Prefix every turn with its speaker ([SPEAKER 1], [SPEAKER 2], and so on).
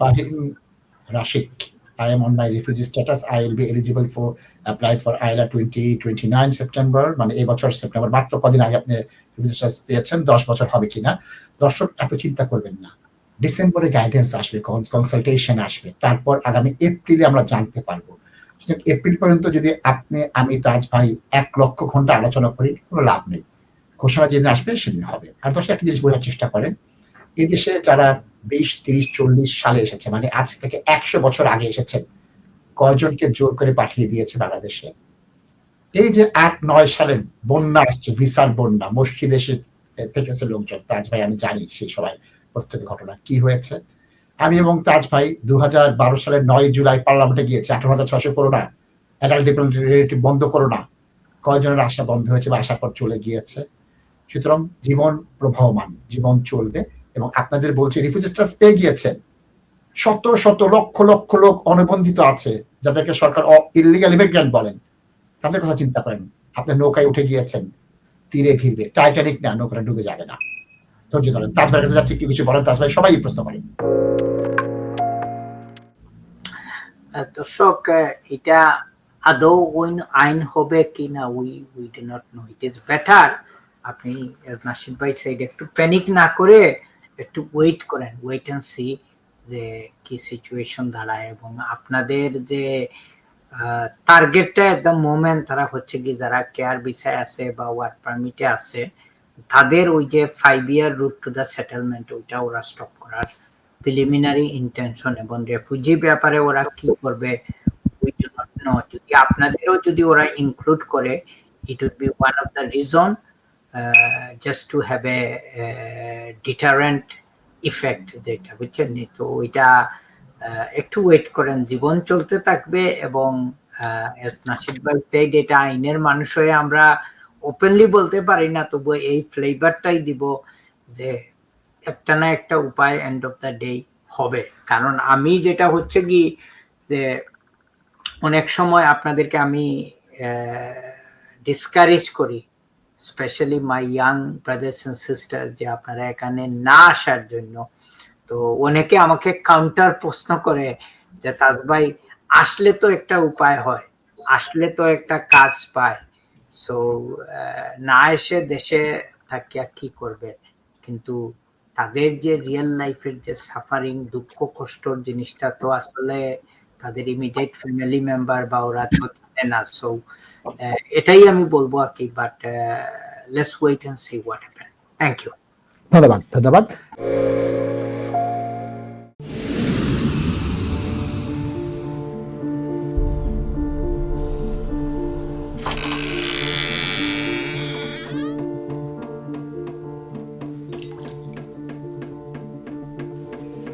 [SPEAKER 1] Fahim Rashik. I am on my refugee status. I will be eligible for apply for ILA 2029 September মানে এই বছর September মাত্র কদিন আগে আপনি refugee status পেয়েছেন, দশ বছর হবে কিনা? দর্শক এত চিন্তা করবেন না। ডিসেম্বরে গাইডেন্স আসবে কনসালটেশন আসবে। তারপর আগামী এপ্রিলে আমরা জানতে পারব। এপ্রিল পর্যন্ত যদি আপনি, আমি, তাজ ভাই এক লক্ষ ঘণ্টা আলোচনা করি, কোনো লাভ নেই। ঘোষণা যেদিন আসবে, সেদিন হবে। আর দর্শক, একটা জিনিস বোঝার চেষ্টা করেন। এই দেশে যারা বিশ, তিরিশ, চল্লিশ সালে এসেছে। মানে আজ থেকে একশো বছর আগে এসেছেন কয়জনকে জোর করে পাঠিয়ে দিয়েছে বাংলাদেশে? এই যে আট, নয় সালের বন্যা আসছে, বিশাল বন্যা, মসজিদ এসে থেকেছে লোকজন। তাজ ভাই, আমি জানি সেই সময় প্রত্যেক ঘটনা কি হয়েছে। আমি এবং তাজ ভাই দু হাজার বারো সালের নয় জুলাই পার্লামেন্টে গিয়েছে। আঠারো হাজার ছশো করো না। অ্যাডাল্ট ডিপেন্ডেন্ট বন্ধ করো না। কয়জনের আশা বন্ধ হয়েছে বা আশার পর চলে গিয়েছে। সুতরাং জীবন প্রবাহমান, জীবন চলবে। এবং আপনাদের বলছে রিফিউজিস্টাস পেয়ে গিয়েছেন শত শত লক্ষ লক্ষ লোক অনুবন্ধিত আছে, যাদেরকে সরকার ইলিগাল ইমিগ্রেন্ট বলেন। তাদের কথা চিন্তা করেন। আপনি নৌকায় উঠে গিয়েছেন, তীরে ভিড়বে টাইটানিক না, নৌকাটা ডুবে যাবে না। ধৈর্য ধরেন। তাজভাইয়ের কাছে যাচ্ছে, একটু কিছু বলেন তাজভাই সবাই প্রশ্ন করেন।
[SPEAKER 2] দর্শক এটা আদৌ ওই আইন হবে কি না we we do not know it is better আপনি নাসিদ ভাই সাইড একটু প্যানিক না করে একটু ওয়েট করেন ওয়েট অ্যান্ড সি যে কি সিচুয়েশন দাঁড়ায় এবং আপনাদের যে টার্গেটটা একদম মোমেন্ট তারা হচ্ছে কি যারা কেয়ার বিষয় আছে বা ওয়ার্ক পারমিটে আছে, তাদের ওই যে five year route to the settlement ওইটা ওরা স্টপ করার প্রিলিমিনারি ইন্টেনশন এবং রেফিউজি ব্যাপারে ওরা কি করবে যদি আপনাদেরও যদি ওরা ইনক্লুড করে it would be one of the reason just to have a deterrent effect যেটা, বুঝছেন? তো ওইটা একটু ওয়েট করেন, জীবন চলতে থাকবে এবং নাসিদ ভাই said, এটা আইনের মানুষ হয়ে আমরা ওপেনলি বলতে পারি না, তবু এই ফ্লেভারটাই দিব যে একটা না একটা উপায় এন্ড অফ দ্য ডে হবে কারণ আমি যেটা হচ্ছে কি, যে অনেক সময় আপনাদেরকে আমি ডিসকারেজ করি specially my young brothers and sister যে আপনারা এখানে না আসার জন্য, তো অনেকে আমাকে কাউন্টার প্রশ্ন করে যে, তাজ ভাই, আসলে তো একটা উপায় হয়, আসলে তো একটা কাজ পায় সো না এসে দেশে থাকিয়া কি করবে? কিন্তু তাদের যে রিয়েল লাইফের যে সাফারিং দুঃখ কষ্টর জিনিসটা তো আসলে তাদের ইমিডিয়েট ফ্যামিলি মেম্বার বা ওরা তো জানে না সো এটাই আমি বলব আর কি but let's wait and see what happen thank you
[SPEAKER 1] ধন্যবাদ ধন্যবাদ।